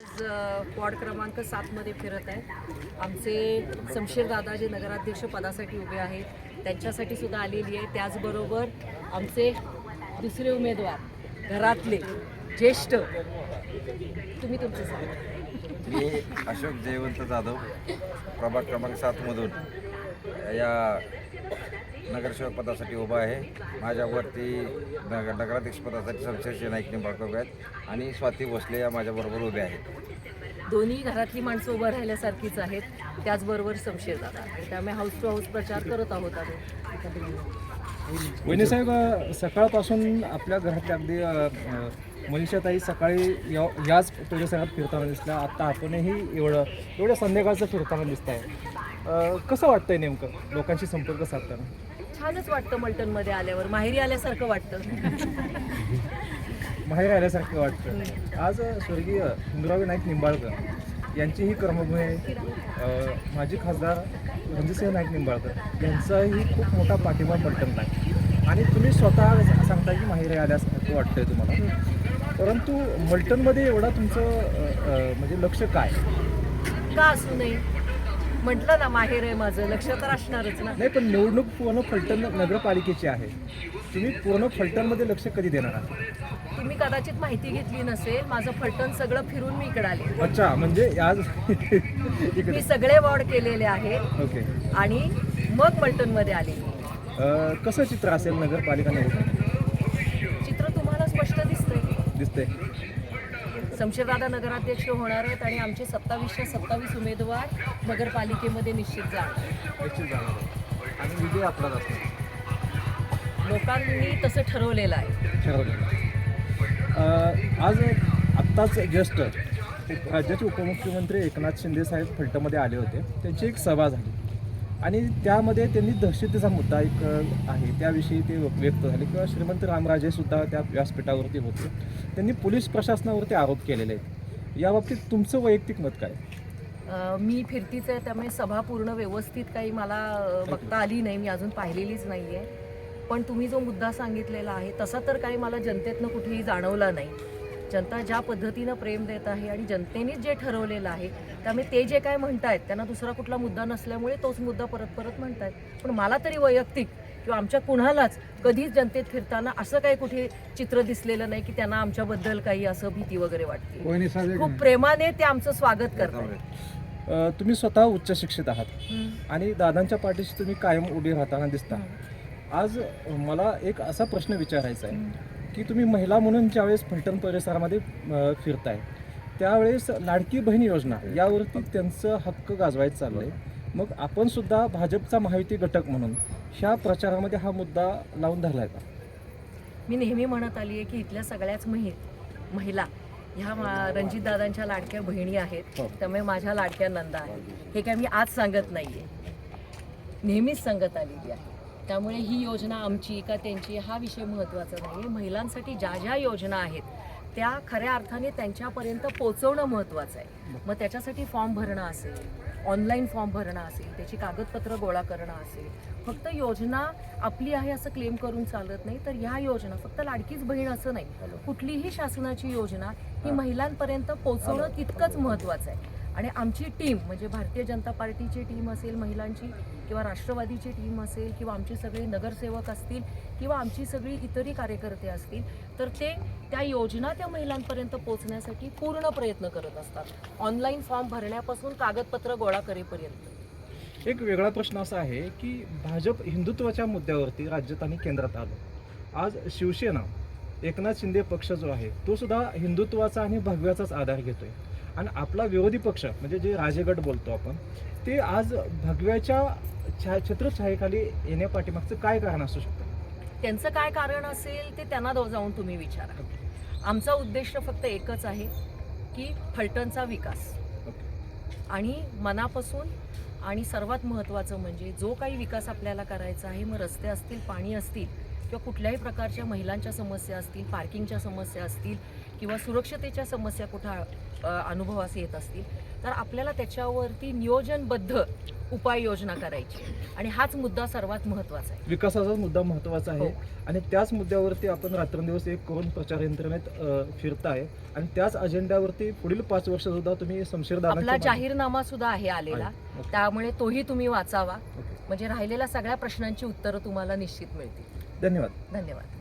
आज वॉर्ड क्रमांक सातमध्ये फिरत आहे आमचे शमशेर दादा जे नगराध्यक्ष पदासाठी उभे आहेत त्यांच्यासाठी सुद्धा आलेली आहे. त्याचबरोबर आमचे दुसरे उमेदवार घरातले ज्येष्ठ. तुम्ही तुमचं सांगा. मी अशोक जयवंत जाधव प्रभाग क्रमांक सातमधून या नगरसेवक पदासाठी उभा आहे. माझ्यावरती नगर नगराध्यक्ष पदासाठी शमशेरजी नाईक निंबाळकर आहेत आणि स्वाती भोसले या माझ्याबरोबर उभे आहेत. दोन्ही घरातली माणसं उभं राहिल्यासारखीच आहेत. त्याचबरोबर शमशेर दादा. त्यामुळे हाऊस टू हाऊस प्रचार करत आहोत आम्ही. वहिनी साहेब सकाळपासून आपल्या घरातल्या अगदी मनीषाताई सकाळी या- याच परिसरात फिरताना दिसल्या. आता आपणही एवढं एवढ्या संध्याकाळचं फिरताना दिसत आहे कसं वाटतंय नेमकं लोकांशी संपर्क साधताना? छानच वाटतं मल्टनमध्ये आल्यावर. माहेरी आल्यासारखं वाटतं. बाहेर आल्यासारखं वाटतं. आज स्वर्गीय हिंदुराव नाईक निंबाळकर यांची ही कर्मभूमी आहे. माजी खासदार रणजितसिंह नाईक निंबाळकर यांचाही खूप मोठा पाठिंबा पलटणला आहे. आणि तुम्ही स्वतः सांगता की माहेरी आल्यासारखं वाटतंय तुम्हाला. परंतु मल्टनमध्ये एवढा तुमचं म्हणजे लक्ष काय? का असू नये? म्हटलं ना माहेर आहे माझं लक्ष तर असणारच ना. नाही पण निवडणूक पूर्ण फलटण नगरपालिकेची आहे. तुम्ही पूर्ण फलटणमध्ये लक्ष कधी देणार आहात? तुम्ही कदाचित माहिती घेतली नसेल माझं फलटण सगळं फिरून मी इकडे आले. अच्छा म्हणजे आज इकडे. मी सगळे वॉर्ड केलेले आहेत ओके. आणि मग मल्टनमध्ये आले. अ, कसं चित्र असेल नगरपालिका निवडणूक चित्र तुम्हाला स्पष्ट दिसतंय. दिसतंय. शमशेरदादा नगराध्यक्ष होणार आहेत आणि आमचे सत्तावीसशे सत्तावीस उमेदवार नगरपालिकेमध्ये निश्चित जाणार निश्चित जाणार आहे. आणि विजय आपलाच असणार लोकांनी तसं ठरवलेलं आहे. ठरवलेलं आज आत्ताच जस्ट राज्याचे उपमुख्यमंत्री एकनाथ शिंदे साहेब फलटणमध्ये आले होते त्यांची एक सभा झाली. आणि त्यामध्ये त्यांनी दहशतीचा मुद्दा एक आहे. त्याविषयी ते व्यक्त झाले किंवा श्रीमंत रामराजे सुद्धा त्या व्यासपीठावरती होते. त्यांनी पोलीस प्रशासनावरती आरोप केलेले आहेत. याबाबतीत तुमचं वैयक्तिक मत काय? मी फिरतीच आहे त्यामुळे सभा पूर्ण व्यवस्थित काही मला बघता आली नाही. मी अजून पाहिलेलीच नाही आहे पण तुम्ही जो मुद्दा सांगितलेला आहे तसा तर काही मला जनतेतनं कुठेही जाणवला नाही. जनता ज्या पद्धतीनं प्रेम देत आहे आणि जनतेनेच जे ठरवलेलं आहे त्यामुळे ते जे काय म्हणतायत त्यांना दुसरा कुठला मुद्दा नसल्यामुळे तोच मुद्दा परत परत म्हणतायत. पण मला तरी वैयक्तिक किंवा आमच्या कुणालाच कधीच जनतेत फिरताना असं काही कुठे चित्र दिसलेलं नाही की त्यांना आमच्याबद्दल काही असं भीती वगैरे वाटते. खूप प्रेमाने ते आमचं स्वागत करतात तुम्ही स्वतः उच्च शिक्षित आहात आणि दादांच्या पाठीशी तुम्ही कायम उभी राहताना दिसता. आज मला एक असा प्रश्न विचारायचा आहे. की तुम्ही महिला म्हणून ज्यावेळेस फलटण परिसरामध्ये फिरताय त्यावेळेस लाडकी बहीण योजना यावरती त्यांचं हक्क गाजवायचं चाललंय. मग आपण सुद्धा भाजपचा महायुती घटक म्हणून ह्या प्रचारामध्ये हा मुद्दा लावून धरलाय का? मी नेहमी म्हणत आली आहे की इथल्या सगळ्याच महि महिला ह्या रणजितदादांच्या लाडक्या बहिणी आहेत. हो. त्यामुळे माझ्या लाडक्या नंदा आहेत. हे काय मी आज सांगत नाहीये. नेहमीच सांगत आलेली आहे. त्यामुळे ही योजना आमची का त्यांची हा विषय महत्त्वाचा नाही आहे महिलांसाठी ज्या ज्या योजना आहेत त्या खऱ्या अर्थाने त्यांच्यापर्यंत पोचवणं महत्त्वाचं आहे. मग त्याच्यासाठी फॉर्म भरणं असेल ऑनलाईन फॉर्म भरणं असेल त्याची कागदपत्र गोळा करणं असेल फक्त योजना आपली आहे असं क्लेम करून चालत नाही तर ह्या योजना फक्त लाडकीच बहीण असं नाही. कुठलीही शासनाची योजना ही महिलांपर्यंत पोहोचवणं तितकंच महत्त्वाचं आहे. आणि आमची टीम म्हणजे भारतीय जनता पार्टीची टीम असेल महिलांची किंवा राष्ट्रवादीची टीम असेल किंवा आमची सगळी नगरसेवक असतील किंवा आमची सगळी इतरही कार्यकर्ते असतील तर ते त्या योजना त्या महिलांपर्यंत पोहोचण्यासाठी पूर्ण प्रयत्न करत असतात. ऑनलाईन फॉर्म भरण्यापासून कागदपत्र गोळा करेपर्यंत. एक वेगळा प्रश्न असा आहे की भाजप हिंदुत्वाच्या मुद्द्यावरती राज्यात आणि केंद्रात आलं. आज शिवसेना एकनाथ शिंदे पक्ष जो आहे तो सुद्धा हिंदुत्वाचा आणि भगव्याचाच आधार घेतोय. आणि आपला विरोधी पक्ष म्हणजे जे राजेगट बोलतो आपण ते आज भगव्याच्या छा छत्रछायेखाली येण्यापाठीमागचं काय कारण असू शकतं? त्यांचं काय कारण असेल ते त्यांना जाऊन तुम्ही विचारा. आमचा उद्देश फक्त एकच आहे की फलटणचा विकास. आणि मनापासून आणि सर्वात महत्त्वाचं म्हणजे जो काही विकास आपल्याला करायचा आहे मग रस्ते असतील पाणी असतील किंवा कुठल्याही प्रकारच्या महिलांच्या समस्या असतील पार्किंगच्या समस्या असतील किंवा सुरक्षतेच्या समस्या कुठं अनुभवास येत असतील तर आपल्याला त्याच्यावरती नियोजनबद्ध उपाययोजना करायची आणि हाच मुद्दा सर्वात महत्त्वाचा आहे. विकासाचा मुद्दा महत्त्वाचा आहे. हो. आणि त्याच मुद्द्यावरती आपण रात्रंदिवस एक करून प्रचार यंत्रणेत फिरताय. आणि त्याच अजेंड्यावरती पुढील पाच वर्ष सुद्धा तुम्ही आपला जाहीरनामा सुद्धा आहे आलेला. त्यामुळे तोही तुम्ही वाचावा. म्हणजे राहिलेल्या सगळ्या प्रश्नांची उत्तरं तुम्हाला निश्चित मिळतील. धन्यवाद धन्यवाद